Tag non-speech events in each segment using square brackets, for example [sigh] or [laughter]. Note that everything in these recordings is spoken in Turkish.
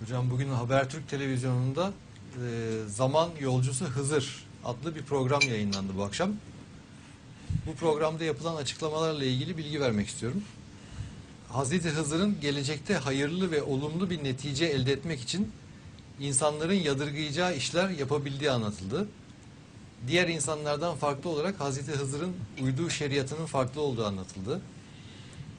Hocam bugün Habertürk televizyonunda e, Zaman Yolcusu Hızır adlı bir program yayınlandı bu akşam. Bu programda yapılan açıklamalarla ilgili bilgi vermek istiyorum. Hazreti Hızır'ın gelecekte hayırlı ve olumlu bir netice elde etmek için insanların yadırgayacağı işler yapabildiği anlatıldı. Diğer insanlardan farklı olarak Hazreti Hızır'ın uyduğu şeriatının farklı olduğu anlatıldı.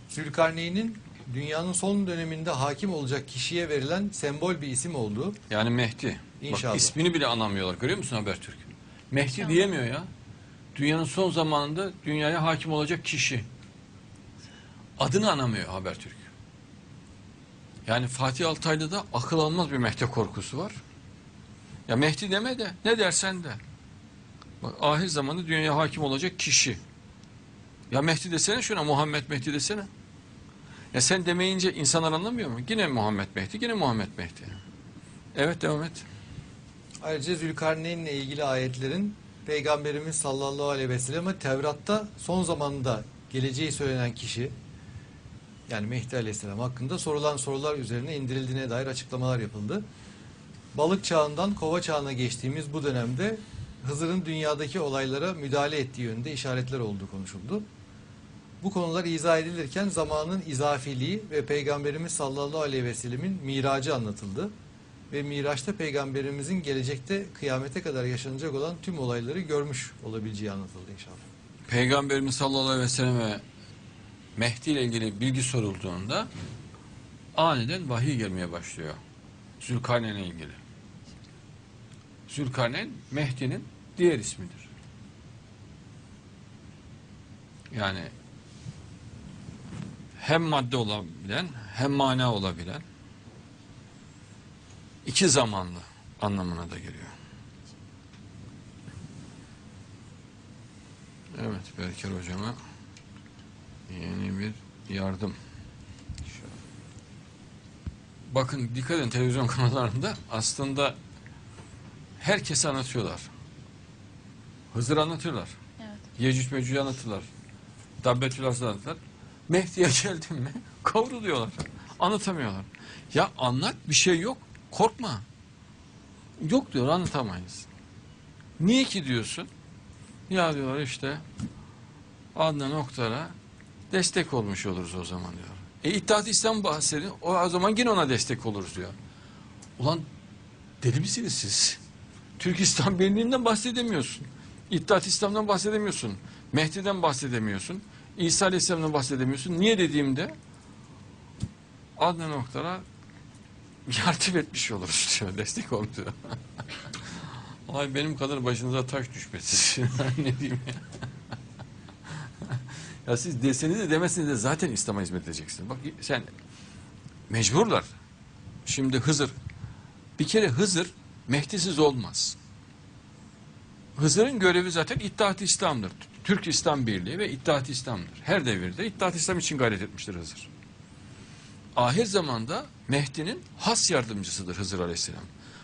Zülkarneyn'in dünyanın son döneminde hakim olacak kişiye verilen sembol bir isim olduğu Yani Mehdi. İnşallah. Bak ismini bile anlamıyorlar. Görüyor musun Habertürk? Mehdi diyemiyor ya. Dünyanın son zamanında dünyaya hakim olacak kişi. Adını anamıyor Habertürk. Yani Fatih Altaylı'da akıl almaz bir Mehdi korkusu var. Ya Mehdi deme de ne dersen de. Bak ahir zamanda dünyaya hakim olacak kişi. Ya Mehdi desene şuna Muhammed Mehdi desene. Ya sen demeyince insanlar anlamıyor mu? Yine Muhammed Mehdi, yine Muhammed Mehdi. Evet devam et. Ayrıca Zülkarneyn'le ilgili ayetlerin Peygamberimiz sallallahu aleyhi ve selleme Tevrat'ta son zamanda geleceği söylenen kişi yani Mehdi aleyhisselam hakkında sorulan sorular üzerine indirildiğine dair açıklamalar yapıldı. Balık çağından kova çağına geçtiğimiz bu dönemde Hızır'ın dünyadaki olaylara müdahale ettiği yönünde işaretler olduğu konuşuldu. Bu konular izah edilirken zamanın izafiliği ve Peygamberimiz sallallahu aleyhi ve sellemin miracı anlatıldı ve Miraç'ta peygamberimizin gelecekte kıyamete kadar yaşanacak olan tüm olayları görmüş olabileceği anlatıldı inşallah. Peygamberimiz sallallahu aleyhi ve selleme Mehdi ile ilgili bilgi sorulduğunda aniden vahiy gelmeye başlıyor. Zülkarneyn'le ilgili. Zülkarneyn Mehdi'nin diğer ismidir. Yani hem madde olabilen hem mana olabilen iki zamanlı anlamına da geliyor. Evet Berker hocama yeni bir yardım. Bakın dikkat edin televizyon [laughs] kanallarında aslında herkesi anlatıyorlar. Hızır anlatıyorlar. Evet. Yecüc Mecüc'ü anlatırlar. Dabbetül Aslı anlatırlar. Mehdi'ye geldin mi kavruluyorlar. Anlatamıyorlar. Ya anlat bir şey yok. Korkma. Yok diyor anlatamayız. Niye ki diyorsun? Ya diyor işte Adnan Oktar'a destek olmuş oluruz o zaman diyor. E İttihat İslam bahsedin o, o zaman yine ona destek oluruz diyor. Ulan deli misiniz siz? Türk İslam Birliği'nden bahsedemiyorsun. İttihat İslam'dan bahsedemiyorsun. Mehdi'den bahsedemiyorsun. İsa Aleyhisselam'dan bahsedemiyorsun. Niye dediğimde Adnan Oktar'a yardım etmiş oluruz diyor. Destek ol diyor. [laughs] Ay benim kadar başınıza taş düşmesin. [laughs] ne diyeyim ya. [laughs] ya siz deseniz de demeseniz de zaten İslam'a hizmet edeceksiniz. Bak sen mecburlar. Şimdi Hızır. Bir kere Hızır Mehdisiz olmaz. Hızır'ın görevi zaten İttihat-ı İslam'dır. Türk İslam Birliği ve İttihat-ı İslam'dır. Her devirde İttihat-ı İslam için gayret etmiştir Hızır. Ahir zamanda Mehdi'nin has yardımcısıdır Hızır Aleyhisselam.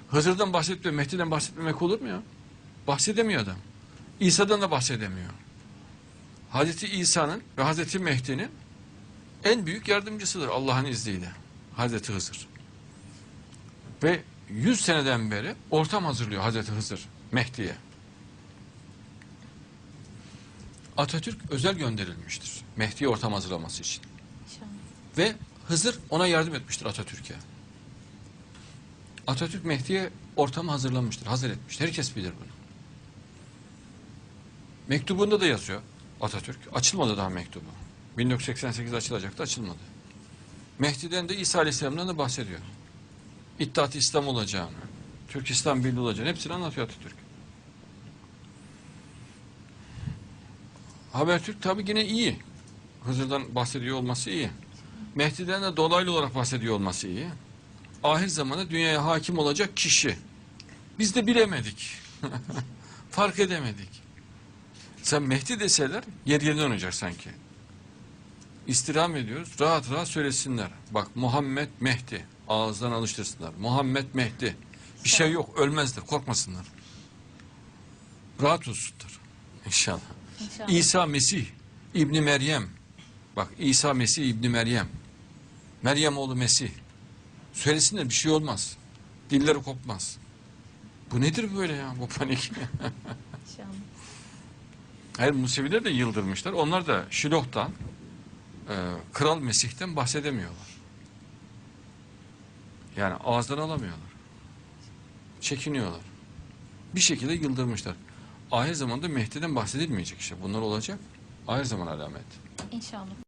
Hızır'dan bahsetmiyor, Mehdi'den bahsetmemek olur mu ya? Bahsedemiyor adam. İsa'dan da bahsedemiyor. Hazreti İsa'nın ve Hazreti Mehdi'nin en büyük yardımcısıdır Allah'ın izniyle. Hazreti Hızır. Ve 100 seneden beri ortam hazırlıyor Hazreti Hızır Mehdi'ye. Atatürk özel gönderilmiştir Mehdi'ye ortam hazırlaması için. İnşallah. Ve Hızır ona yardım etmiştir Atatürk'e. Atatürk Mehdi'ye ortamı hazırlamıştır, hazır etmiştir. Herkes bilir bunu. Mektubunda da yazıyor Atatürk. Açılmadı daha mektubu. 1988 açılacaktı, açılmadı. Mehdi'den de İsa Aleyhisselam'dan da bahsediyor. İttihat İslam olacağını, Türk İslam Birliği olacağını hepsini anlatıyor Atatürk. Habertürk tabii yine iyi. Hızır'dan bahsediyor olması iyi. Mehdi'den de dolaylı olarak bahsediyor olması iyi. Ahir zamanda dünyaya hakim olacak kişi. Biz de bilemedik. [laughs] Fark edemedik. Sen Mehdi deseler yer yerine oynayacak sanki. İstirham ediyoruz. Rahat rahat söylesinler. Bak Muhammed Mehdi. Ağızdan alıştırsınlar. Muhammed Mehdi. Bir şey yok. Ölmezler. Korkmasınlar. Rahat olsunlar. İnşallah. İnşallah. İsa Mesih İbni Meryem. Bak İsa Mesih İbni Meryem. Meryem oğlu Mesih. Söylesinler bir şey olmaz. Dilleri kopmaz. Bu nedir böyle ya bu panik? [laughs] İnşallah. Hayır Museviler de yıldırmışlar. Onlar da Şiloh'tan, e, Kral Mesih'ten bahsedemiyorlar. Yani ağızdan alamıyorlar. Çekiniyorlar. Bir şekilde yıldırmışlar. Ahir zamanda Mehdi'den bahsedilmeyecek işte. Bunlar olacak. Ahir zaman alamet. İnşallah.